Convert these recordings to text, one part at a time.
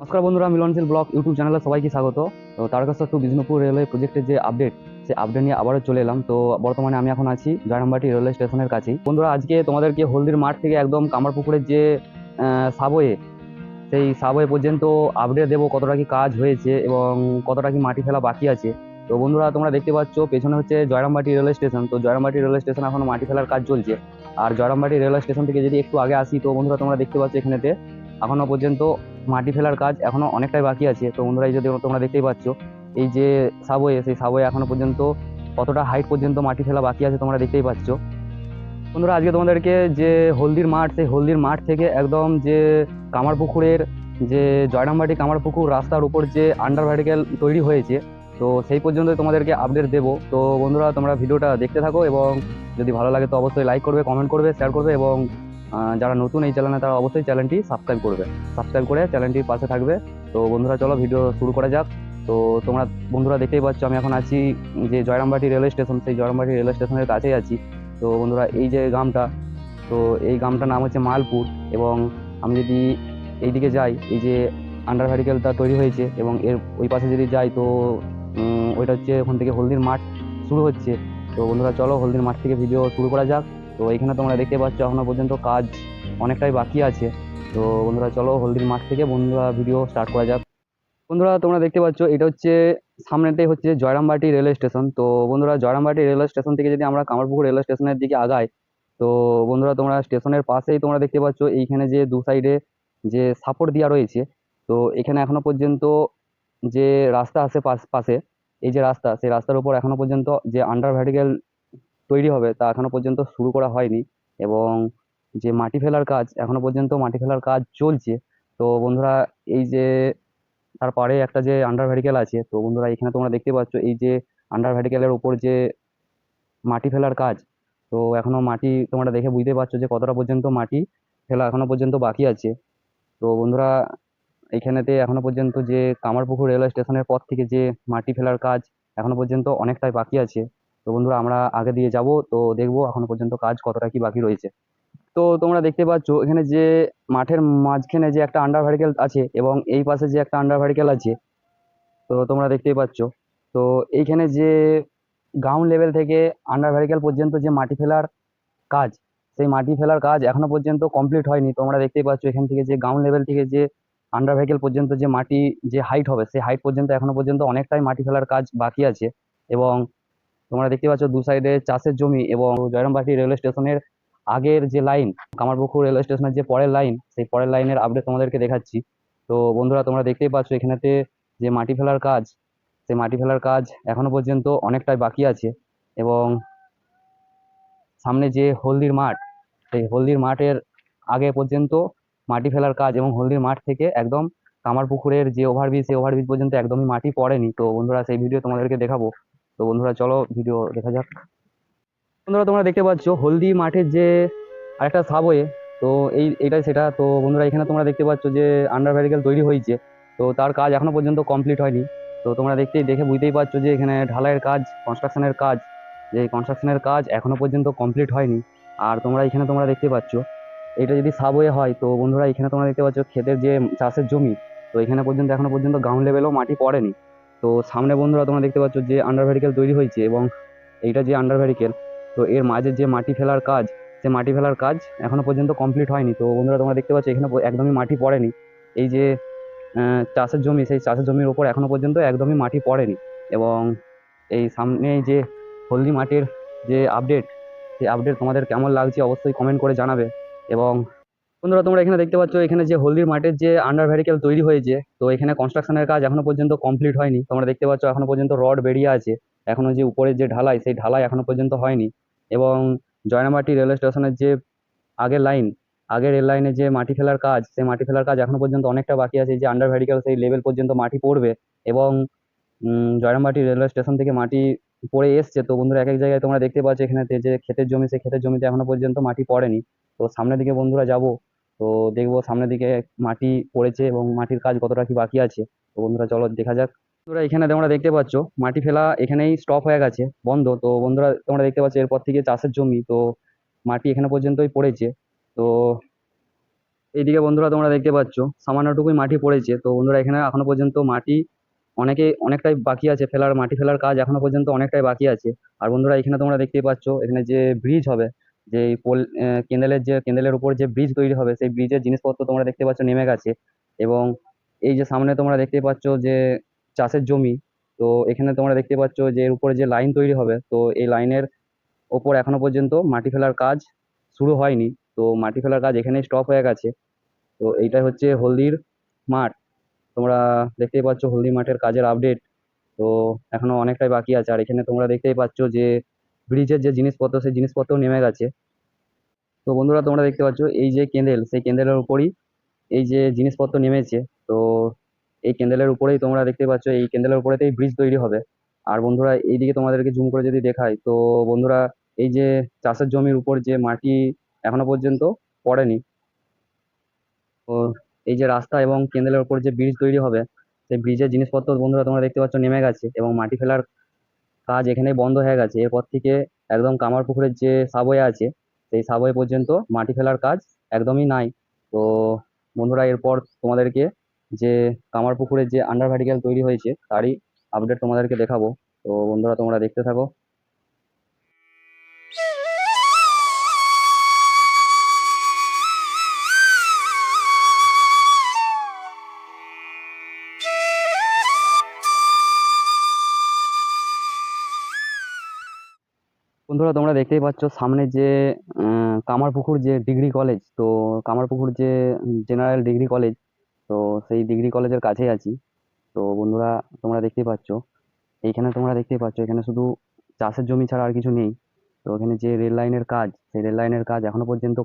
নমস্কার বন্ধুরা মিলনশীল blog YouTube চ্যানেলে সবাইকে স্বাগত। তো টু বিষ্ণুপুর রেলওয়ে প্রজেক্টের যে আপডেট সেই আপডেট নিয়ে আবারও চলে এলাম। তো বর্তমানে আমি এখন আছি জয়রামবাটি রেলওয়ে স্টেশনের কাছেই। বন্ধুরা, আজকে তোমাদেরকে হলদির মাঠ থেকে একদম কামারপুকুরের যে সাবওয়ে সেই সাবওয়ে পর্যন্ত আপডেট দেবো কতটা কি কাজ হয়েছে এবং কতটা কি মাটি ফেলা বাকি আছে। তো বন্ধুরা, তোমরা দেখতে পাচ্ছ, পেছনে হচ্ছে জয়রামবাটি রেলওয়ে স্টেশন। তো জয়রামবাটি রেলওয়ে স্টেশন এখন মাটি ফেলার কাজ চলছে। আর জয়রামবাটি রেলওয়ে স্টেশন থেকে যদি একটু আগে আসি, তো বন্ধুরা, তোমরা দেখতে পাচ্ছ এখানেতে এখনও পর্যন্ত মাটি ফেলার কাজ এখনও অনেকটাই বাকি আছে। তো বন্ধুরা, এই যদি তোমরা দেখতেই পাচ্ছ, এই যে সাবওয়ে সেই সাবওয়ে এখনও পর্যন্ত কতটা হাইট পর্যন্ত মাটি ফেলা বাকি আছে তোমরা দেখতেই পাচ্ছ। বন্ধুরা, আজকে তোমাদেরকে যে হলদির মাঠ, সেই হলদির মাঠ থেকে একদম যে কামারপুকুরের যে জয়রামবাটি কামারপুকুর রাস্তার উপর যে আন্ডার ভার্টিক্যাল তৈরি হয়েছে, তো সেই পর্যন্ত তোমাদেরকে আপডেট দেবো। তো বন্ধুরা, তোমরা ভিডিওটা দেখতে থাকো এবং যদি ভালো লাগে তো অবশ্যই লাইক করবে কমেন্ট করবে শেয়ার করবে এবং যারা নতুন এই চ্যানেলে, তারা অবশ্যই চ্যানেলটি সাবস্ক্রাইব করবে। সাবস্ক্রাইব করে চ্যানেলটির পাশে থাকবে। তো বন্ধুরা, চলো ভিডিও শুরু করা যাক। তো তোমরা বন্ধুরা দেখতেই পাচ্ছ, আমি এখন আছি যে জয়রামবাটি রেলওয়ে স্টেশন। সেই জয়রামবাটি রেলওয়ে স্টেশনের কাছেই আছি। তো বন্ধুরা, এই যে গ্রামটা, তো এই গ্রামটার নাম হচ্ছে মালপুর। এবং আমি যদি এইদিকে যাই, এই যে আন্ডার ভার্টিক্যালটা তৈরি হয়েছে এবং এর ওই পাশে যদি যাই, তো ওইটা হচ্ছে ওখান থেকে হলদির মাঠ শুরু হচ্ছে। তো বন্ধুরা, চলো হলদির মাঠ থেকে ভিডিও শুরু করা যাক। তো এখানে তোমরা দেখতে পাচ্ছ এখনও পর্যন্ত কাজ অনেকটাই বাকি আছে। তো বন্ধুরা চলো হলদির মাঠ থেকে বন্ধুরা ভিডিও স্টার্ট করা যাক। বন্ধুরা তোমরা দেখতে পাচ্ছ এটা হচ্ছে সামনেটাই হচ্ছে জয়রামবাটি রেলওয়ে স্টেশন। তো বন্ধুরা জয়রামবাটি রেলওয়ে স্টেশন থেকে যদি আমরা কামারপুকুর রেলওয়ে স্টেশনের দিকে আগাই, তো বন্ধুরা তোমরা স্টেশনের পাশেই তোমরা দেখতে পাচ্ছ এইখানে যে দু সাইডে যে সাপোর্ট দেওয়া রয়েছে, তো এখানে এখনও পর্যন্ত যে রাস্তা আছে পাশ- এই যে রাস্তা, সেই রাস্তার উপর এখনও পর্যন্ত যে আন্ডার ভার্টিক্যাল তৈরি হবে তা এখনও পর্যন্ত শুরু করা হয়নি এবং যে মাটি ফেলার কাজ এখনও পর্যন্ত মাটি ফেলার কাজ চলছে। তো বন্ধুরা, এই যে তার পাড়ে একটা যে আন্ডার ভার্টিক্যাল আছে, তো বন্ধুরা এখানে তোমরা দেখতে পাচ্ছ এই যে আন্ডার ভার্টিক্যালের উপর যে মাটি ফেলার কাজ, তো এখনও মাটি তোমরা দেখে বুঝতে পারছ যে কতটা পর্যন্ত মাটি ফেলা এখনও পর্যন্ত বাকি আছে। তো বন্ধুরা এইখানেতে এখনও পর্যন্ত যে কামারপুকুর রেলওয়ে স্টেশনের পর থেকে যে মাটি ফেলার কাজ এখনও পর্যন্ত অনেকটাই বাকি আছে। তো বন্ধুরা আমরা আগে দিয়ে যাব, তো দেখব এখনও পর্যন্ত কাজ কতটা কি বাকি রয়েছে। তো তোমরা দেখতে পাচ্ছ, এখানে যে মাঠের মাঝখানে যে একটা আন্ডার ভার্টিক্যাল আছে এবং এই পাশে যে একটা আন্ডার ভার্টিক্যাল আছে, তো তোমরা দেখতেই পাচ্ছ। তো এইখানে যে গ্রাউন্ড লেভেল থেকে আন্ডার ভার্টিক্যাল পর্যন্ত যে মাটি ফেলার কাজ, সেই মাটি ফেলার কাজ এখনও পর্যন্ত কমপ্লিট হয়নি। তোমরা দেখতেই পাচ্ছ, এখান থেকে যে গ্রাউন্ড লেভেল থেকে যে আন্ডার ভেহিকেল পর্যন্ত যে মাটি যে হাইট হবে, সেই হাইট পর্যন্ত এখনও পর্যন্ত অনেকটাই মাটি ফেলার কাজ বাকি আছে এবং তোমরা দেখতে পাচ্ছ দু সাইডে চাষের জমি এবং জয়রামবাটি রেলওয়ে স্টেশনের আগের যে লাইন কামারপুকুর রেলওয়ে স্টেশনের যে পরের লাইন সেই পরের লাইনের আপডেট তোমাদেরকে দেখাচ্ছি। তো বন্ধুরা, তোমরা দেখতেই পাচ্ছ এখানেতে যে মাটি ফেলার কাজ, সেই মাটি ফেলার কাজ এখনও পর্যন্ত অনেকটাই বাকি আছে এবং সামনে যে হলদির মাঠ, সেই হলদির মাঠের আগে পর্যন্ত মাটি ফেলার কাজ এবং হলদির মাঠ থেকে একদম কামারপুকুরের যে ওভারব্রিজ সেই ওভারব্রিজ পর্যন্ত একদমই মাটি পড়েনি। তো বন্ধুরা, সেই ভিডিও তোমাদেরকে দেখাবো। তো বন্ধুরা, চলো ভিডিও দেখা যাক। বন্ধুরা, তোমরা দেখতে পাচ্ছ হলদি মাঠের যে আরেকটা সাবওয়ে তো এই এটাই সেটা। তো বন্ধুরা, এখানে তোমরা দেখতে পাচ্ছ যে আন্ডার ভ্যারিক্যাল তৈরি হয়েছে। তো তার কাজ এখনও পর্যন্ত কমপ্লিট হয়নি। তো তোমরা দেখতেই দেখে বুঝতেই পারছ যে এখানে ঢালাইয়ের কাজ কনস্ট্রাকশনের কাজ, যে কনস্ট্রাকশনের কাজ এখনও পর্যন্ত কমপ্লিট হয়নি। আর তোমরা এখানে তোমরা দেখতে পাচ্ছ, এটা যদি সাবওয়ে হয়, তো বন্ধুরা, এখানে তোমরা দেখতে পাচ্ছ ক্ষেতের যে চাষের জমি, তো এখানে পর্যন্ত, এখনও পর্যন্ত গ্রাউন্ড লেভেলও মাটি পড়েনি। তো সামনে বন্ধুরা তোমরা দেখতে পাচ্ছ যে আন্ডার ভ্যারিক্যাল তৈরি হয়েছে এবং এইটা যে আন্ডার ভ্যারিক্যাল তো এর মাঝে যে মাটি ফেলার কাজ, সে মাটি ফেলার কাজ এখনও পর্যন্ত কমপ্লিট হয়নি। তো বন্ধুরা তোমরা দেখতে পাচ্ছ এখানে একদমই মাটি পড়েনি। এই যে চাষের জমি, সেই চাষের জমির ওপর এখনও পর্যন্ত একদমই মাটি পড়েনি এবং এই সামনে যে হলদি মাটির যে আপডেট সেই আপডেট তোমাদের কেমন লাগছে অবশ্যই কমেন্ট করে জানাবে এবং বন্ধুরা তোমরা এখানে দেখতে পাচ্ছ এখানে যে হলদির মাঠের যে আন্ডার ভ্যারিক্যাল তৈরি হয়েছে তো এখানে কনস্ট্রাকশনের কাজ এখনও পর্যন্ত কমপ্লিট হয়নি। তোমরা দেখতে পাচ্ছ এখনও পর্যন্ত রড বেরিয়ে আছে। এখনও যে উপরের যে ঢালাই সেই ঢালাই এখনও পর্যন্ত হয়নি। এবং জয়নামাটি রেলওয়ে স্টেশনের যে আগের লাইন আগের রেল লাইনে যে মাটি ফেলার কাজ সেই মাটি ফেলার কাজ এখনও পর্যন্ত অনেকটা বাকি আছে। যে আন্ডার ভ্যারিক্যাল সেই লেভেল পর্যন্ত মাটি পড়বে। এবং উম, জয়রামবাটি রেলওয়ে স্টেশন থেকে মাটি পড়ে এসছে। তো বন্ধুরা এক এক জায়গায় তোমরা দেখতে পাচ্ছ এখানে যে ক্ষেতের জমি সেই ক্ষেতের জমিতে এখনও পর্যন্ত মাটি পড়েনি। তো সামনের দিকে বন্ধুরা যাব। তো দেখব সামনের দিকে মাটি পড়েছে এবং মাটির কাজ কতটা কি বাকি আছে। তো বন্ধুরা, চলো দেখা যাক। বন্ধুরা, এখানে তোমরা দেখতে পাচ্ছ, মাটি ফেলা এখানেই স্টপ হয়ে গেছে, বন্ধ। তো বন্ধুরা, তোমরা দেখতে পাচ্ছ, এরপর থেকে চাষের জমি, তো মাটি এখানে পর্যন্তই পড়েছে। তো এইদিকে বন্ধুরা, তোমরা দেখতে পাচ্ছ, সামান্যটুকুই মাটি পড়েছে। তো বন্ধুরা, এখানে এখনও পর্যন্ত মাটি অনেকে, অনেকটাই বাকি আছে ফেলার, মাটি ফেলার কাজ এখনও পর্যন্ত অনেকটাই বাকি আছে। আর বন্ধুরা, এখানে তোমরা দেখতেই পাচ্ছ, এখানে যে ব্রিজ হবে যে পোল কেন্দেলের যে কেন্দেলের উপর যে ব্রিজ তৈরি হবে, সেই ব্রিজের জিনিসপত্র তোমরা দেখতে পাচ্ছ নেমে গেছে এবং এই যে সামনে তোমরা দেখতে পাচ্ছ যে চাষের জমি, তো এখানে তোমরা দেখতে পাচ্ছ যে এর উপরে যে লাইন তৈরি হবে, তো এই লাইনের ওপর এখনও পর্যন্ত মাটি ফেলার কাজ শুরু হয়নি, তো মাটি ফেলার কাজ এখানে স্টপ হয়ে গেছে। তো এইটাই হচ্ছে হলদির মাঠ। তোমরা দেখতেই পাচ্ছ হলদি মাঠের কাজের আপডেট তো এখনও অনেকটাই বাকি আছে। আর এখানে তোমরা দেখতেই পাচ্ছ যে ব্রিজের যে জিনিসপত্র, সেই জিনিসপত্র নেমে গেছে। তো বন্ধুরা, তোমরা দেখতে পাচ্ছ, এই যে কেন্দেল সেই কেন্দেলের উপরই এই যে জিনিসপত্র নেমেছে। তো এই কেন্দেলের উপরেই তোমরা দেখতে পাচ্ছ, এই কেন্দেলের উপরেতেই ব্রিজ তৈরি হবে। আর বন্ধুরা, এইদিকে তোমাদেরকে জুম করে যদি দেখাই, তো বন্ধুরা, এই যে চাষের জমির উপর যে মাটি এখনও পর্যন্ত পড়েনি, তো এই যে রাস্তা এবং কেন্দেলের উপর যে ব্রিজ তৈরি হবে, সেই ব্রিজের জিনিসপত্র বন্ধুরা, তোমরা দেখতে পাচ্ছ, নেমে গেছে এবং মাটি ফেলার কাজ এখানে বন্ধ হয়ে গেছে। এরপর থেকে একদম কামারপুকুরের যে সাবওয়ে আছে, সেই সাবওয়ে পর্যন্ত মাটি ফেলার কাজ একদমই নাই। তো বন্ধুরা, এরপর তোমাদেরকে যে কামারপুকুরের যে আন্ডার ভার্টিক্যাল তৈরি হয়েছে, তারই আপডেট তোমাদেরকে দেখাবো। তো বন্ধুরা, তোমরা দেখতে থাকো। বন্ধুরা, তোমরা দেখতেই পাচ্ছ সামনে যে কামারপুকুর যে ডিগ্রি কলেজ, তো কামারপুকুর যে জেনারেল ডিগ্রি কলেজ, তো সেই ডিগ্রি কলেজের কাছেই আছি। তো বন্ধুরা, তোমরা দেখতেই পাচ্ছ, এইখানে তোমরা দেখতেই পাচ্ছ, এখানে শুধু চাষের জমি ছাড়া আর কিছু নেই। তো এখানে যে রেল লাইনের কাজ, সেই রেল লাইনের কাজ এখনও পর্যন্ত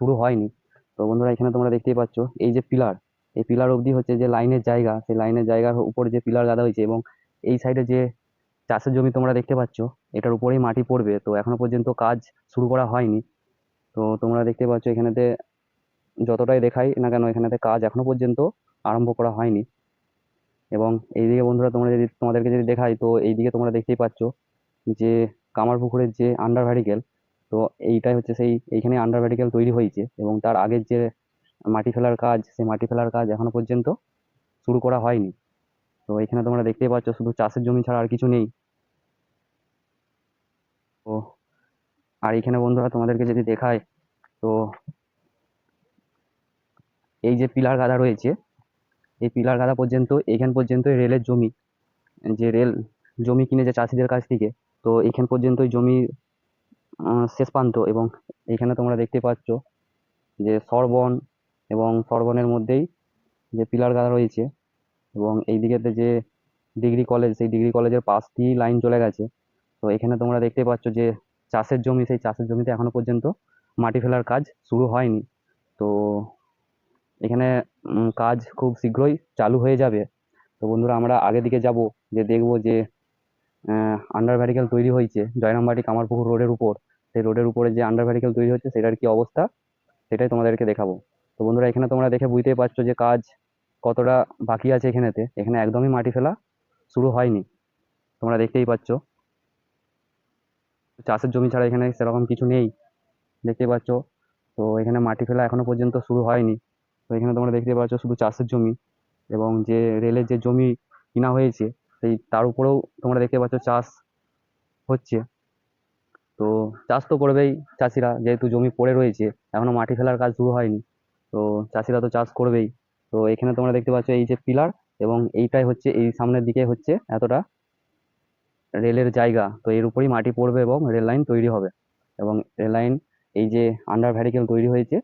শুরু হয়নি। তো বন্ধুরা, এখানে তোমরা দেখতেই পাচ্ছ, এই যে পিলার, এই পিলার অবধি হচ্ছে যে লাইনের জায়গা, সেই লাইনের জায়গার উপর যে পিলার গাদা হয়েছে এবং এই সাইডে যে চাষের জমি তোমরা দেখতে পাচ্ছ এটার উপরেই মাটি পড়বে। তো এখনও পর্যন্ত কাজ শুরু করা হয়নি। তো তোমরা দেখতে পাচ্ছ এখানেতে যতটাই দেখাই না কেন এখানেতে কাজ এখনও পর্যন্ত আরম্ভ করা হয়নি। এবং এইদিকে বন্ধুরা তোমরা যদি তোমাদেরকে যদি দেখাই, তো এইদিকে তোমরা দেখতেই পাচ্ছ যে কামারপুকুরের যে আন্ডার ভ্যারিকেল তো এইটাই হচ্ছে সেই এইখানে আন্ডার ভ্যারিকেল তৈরি হয়েছে এবং তার আগের যে মাটি ফেলার কাজ, সেই মাটি ফেলার কাজ এখনও পর্যন্ত শুরু করা হয়নি। তো এখানে তোমরা দেখতেই পাচ্ছ শুধু চাষের জমি ছাড়া আর কিছু নেই। তো আর এখানে বন্ধুরা তোমাদেরকে যদি দেখায়, তো এই যে পিলার গাদা রয়েছে, এই পিলার গাদা পর্যন্ত, এখান পর্যন্ত রেলের জমি, যে রেল জমি কিনেছে চাষিদের কাছ থেকে, তো এখান পর্যন্তই জমি শেষ প্রান্ত এবং এখানে তোমরা দেখতে পাচ্ছ যে সরবন এবং সরবনের মধ্যেই যে পিলার গাদা রয়েছে এবং এই দিকেতে যে ডিগ্রি কলেজ, সেই ডিগ্রি কলেজের পাশ দিয়েই লাইন চলে গেছে। তো এখানে তোমরা দেখতে পাচ্ছ যে চাষের জমি, সেই চাষের জমিতে এখনও পর্যন্ত মাটি ফেলার কাজ শুরু হয়নি। তো এখানে কাজ খুব শীঘ্রই চালু হয়ে যাবে। তো বন্ধুরা, আমরা আগের দিকে যাব, যে দেখব যে আন্ডার ভ্যারিকেল তৈরি হয়েছে জয়রামবাটি কামারপুকুর রোডের উপর। সেই রোডের উপরে যে আন্ডার ভ্যারিকেল তৈরি হচ্ছে, সেটার কি অবস্থা, সেটাই তোমাদেরকে দেখাবো। তো বন্ধুরা, এখানে তোমরা দেখে বুঝতেই পারছ যে কাজ কতটা বাকি আছে এখানেতে। এখানে একদমই মাটি ফেলা শুরু হয়নি। তোমরা দেখতেই পাচ্ছ। চাষের জমি ছাড়া এখানে সেরকম কিছু নেই। দেখতে পাচ্ছ? তো এখানে মাটি ফেলা এখনও পর্যন্ত শুরু হয়নি। তো এখানে তোমরা দেখতে পাচ্ছ শুধু চাষের জমি এবং যে রেলের যে জমি কিনা হয়েছে, সেই তার উপরেও তোমরা দেখতে পাচ্ছ চাষ হচ্ছে। তো চাষ তো করবেই চাষিরা, যেহেতু জমি পড়ে রয়েছে, এখনও মাটি ফেলার কাজ শুরু হয়নি। তো চাষিরা তো চাষ করবেই। তো এখানে তোমরা দেখতে পাচ্ছ এই যে পিলার এবং এইটাই হচ্ছে, এই সামনের দিকে হচ্ছে এতটা রেলের জায়গা, তো এর উপরেই মাটি পড়বে এবং রেল লাইন তৈরি হবে। এবং রেল লাইন এই যে আন্ডার ভ্যারিকেল তৈরি হয়েছে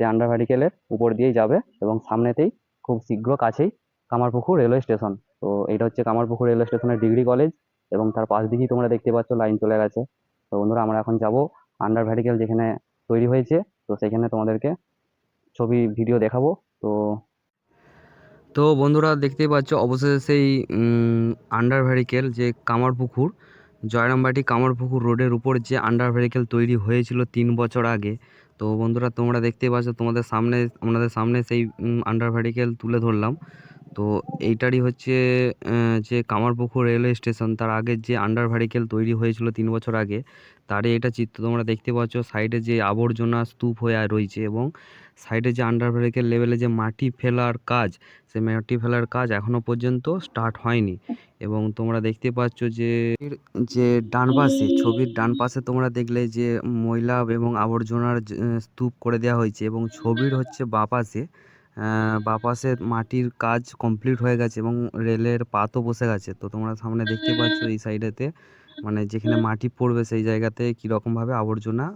সেই আন্ডার ভ্যারিকেলের উপর দিয়েই যাবে এবং সামনেতেই খুব শীঘ্র কাছেই কামারপুকুর রেলওয়ে স্টেশন তো এটা হচ্ছে কামারপুকুর রেলওয়ে স্টেশনের ডিগ্রি কলেজ এবং তার পাশ দিকেই তোমরা দেখতে পাচ্ছ লাইন চলে গেছে। তো বন্ধুরা, আমরা এখন যাব আন্ডার ভ্যারিকেল যেখানে তৈরি হয়েছে, তো সেখানে তোমাদেরকে ছবি ভিডিও দেখাবো। তো তো বন্ধুরা দেখতেই পাচ্ছ, অবশেষে সেই আন্ডার ভ্যারিকেল যে কামারপুকুর জয়রামবাটি কামারপুকুর রোডের উপর যে আন্ডার ভ্যারিকেল তৈরি হয়েছিল তিন বছর আগে। তো বন্ধুরা তোমরা দেখতেই পাচ্ছ, তোমাদের সামনে, আমাদের সামনে সেই আন্ডার ভ্যারিকেল তুলে ধরলাম। তো এইটারই হচ্ছে যে কামারপুকুর রেলওয়ে স্টেশন, তার আগের যে আন্ডার ভ্যারিকেল তৈরি হয়েছিল তিন বছর আগে, তারই এটা চিত্র তোমরা দেখতে পাচ্ছ। সাইডে যে আবর্জনা স্তূপ হয়ে রয়েছে এবং সাইডে যে আন্ডার ভ্যারিকেল লেভেলে যে মাটি ফেলার কাজ, সে মাটি ফেলার কাজ এখনও পর্যন্ত স্টার্ট হয়নি। এবং তোমরা দেখতে পাচ্ছ যে যে ডান পাশে, ছবির ডান পাশে তোমরা দেখলে যে ময়লা এবং আবর্জনার স্তূপ করে দেওয়া হয়েছে এবং ছবির হচ্ছে বাঁ পাশে আহ, বাঁ পাশে মাটির কাজ কমপ্লিট হয়ে গেছে এবং রেলের পাতও বসে গেছে। তো তোমরা সামনে দেখতে পাচ্ছ এই সাইডেতে মানে যেখানে মাটি পড়বে সেই জায়গাতে কীরকমভাবে আবর্জনা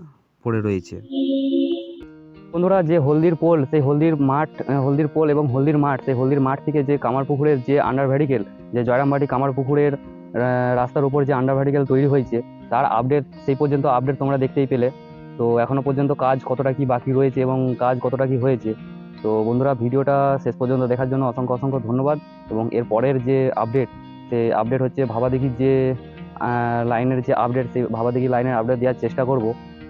পড়ে রয়েছে। বন্ধুরা যে হলদির পোল সেই হলদির মাঠ হলদির পোল এবং হলদির মাঠ সেই হলদির মাঠ থেকে যে কামারপুকুরের যে আন্ডার ভ্যারিকেল যে জয়রামবাটি কামারপুকুরের রাস্তার উপর যে আন্ডার ভ্যারিকেল তৈরি হয়েছে তার আপডেট সেই পর্যন্ত আপডেট তোমরা দেখতেই পেলে। তো এখনও পর্যন্ত কাজ কতটা কি বাকি রয়েছে এবং কাজ কতটা কি হয়েছে তো বন্ধুরা ভিডিওটা শেষ পর্যন্ত দেখার জন্য অসংখ্য অসংখ্য ধন্যবাদ এবং এর পরের যে আপডেট সে আপডেট হচ্ছে ভাবাদিঘির যে লাইনের যে আপডেট সেই ভাবাদিঘি লাইনের আপডেট দেওয়ার চেষ্টা করব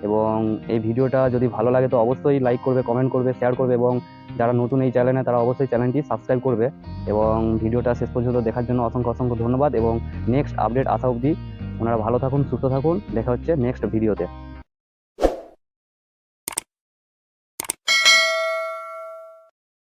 এবং এই ভিডিওটা যদি ভালো লাগে তো অবশ্যই লাইক করবে কমেন্ট করবে শেয়ার করবে এবং যারা নতুন এই চ্যানেলে তারা অবশ্যই চ্যানেলটি সাবস্ক্রাইব করবে এবং ভিডিওটা শেষ পর্যন্ত দেখার জন্য অসংখ্য অসংখ্য ধন্যবাদ এবং নেক্সট আপডেট আসা অবধি ওনারা ভালো থাকুন, সুস্থ থাকুন। দেখা হচ্ছে নেক্সট ভিডিওতে